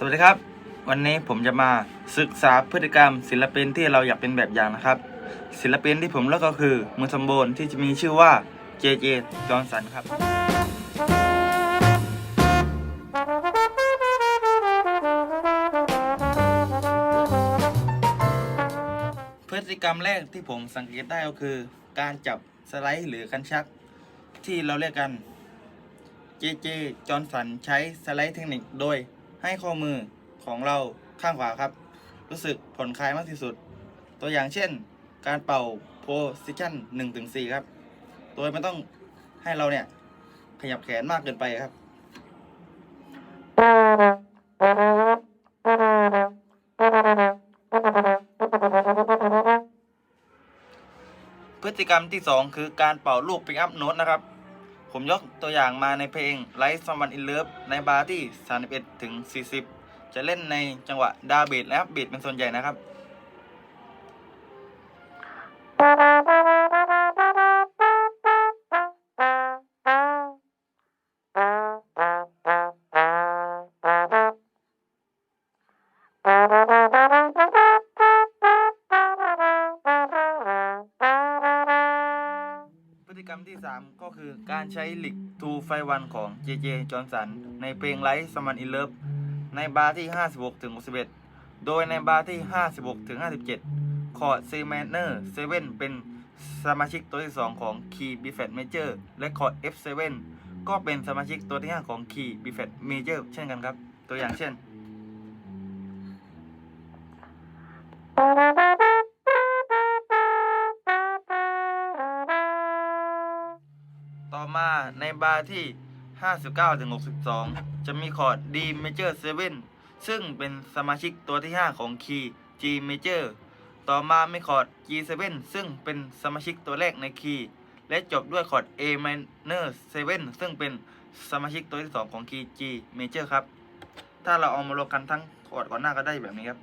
สวัสดีครับ วันนี้ผมจะมาศึกษาพฤติกรรม ศิลปินที่เราอยากเป็นแบบอย่างนะครับ ศิลปินที่ผมเลือกก็คือมือสมบูรณ์ที่จะมีชื่อว่าเจเจจอห์นสันครับ พฤติกรรมแรกที่ผมสังเกตได้ก็คือ การจับสไลด์หรือคันชัก ที่เราเรียกกันเจเจจอห์นสันใช้สไลด์เทคนิคโดย ให้ข้อมือของเราข้างขวาครับ รู้สึกผ่อนคลายมากที่สุด ตัวอย่างเช่น การเป่าโพสิชัน1ถึง4ครับ โดยไม่ต้องให้เราเนี่ย ขยับแขนมากเกินไปครับ พฤติกรรมที่ 2 คือการเป่าลูกปิกอัพโน้ตนะครับ ผมยกตัวอย่างมาในเพลง Light Someone in Love ในบาร์ที่ 31 ถึง 40 จะเล่นในจังหวะดาวเบสและอัพเบสเป็นส่วนใหญ่นะครับพฤ กรรมที่ 3 ก็คือการใช้ลิกทูไฟวันของ JJ จจอห์นสัน ในเพลง Light Someone in Love ในบาร์ที่ 56ถึง61 โดยในบาร์ที่ 56ถึง57 คอร์ด C minor 7เซเว่นเป็นสมาชิกตัวที่ 2 ของ Key B flat major และคอร์ด F7 ก็เป็นสมาชิกตัวที่ 5 ของ Key B flat major เช่นกันครับ ตัวอย่างเช่น มาในบาร์ที่ 59-62 จะมีคอร์ด D major 7 ซึ่งเป็นสมาชิกตัวที่ 5 ของคีย์ G major ต่อมามีคอร์ด G7 ซึ่งเป็นสมาชิกตัวแรกในคีย์ และจบด้วยคอร์ด A minor 7 ซึ่งเป็นสมาชิกตัวที่ 2 ของคีย์ G major ครับ ถ้าเราเอามารวมกันทั้งคอร์ดก่อนหน้าก็ได้แบบนี้ครับ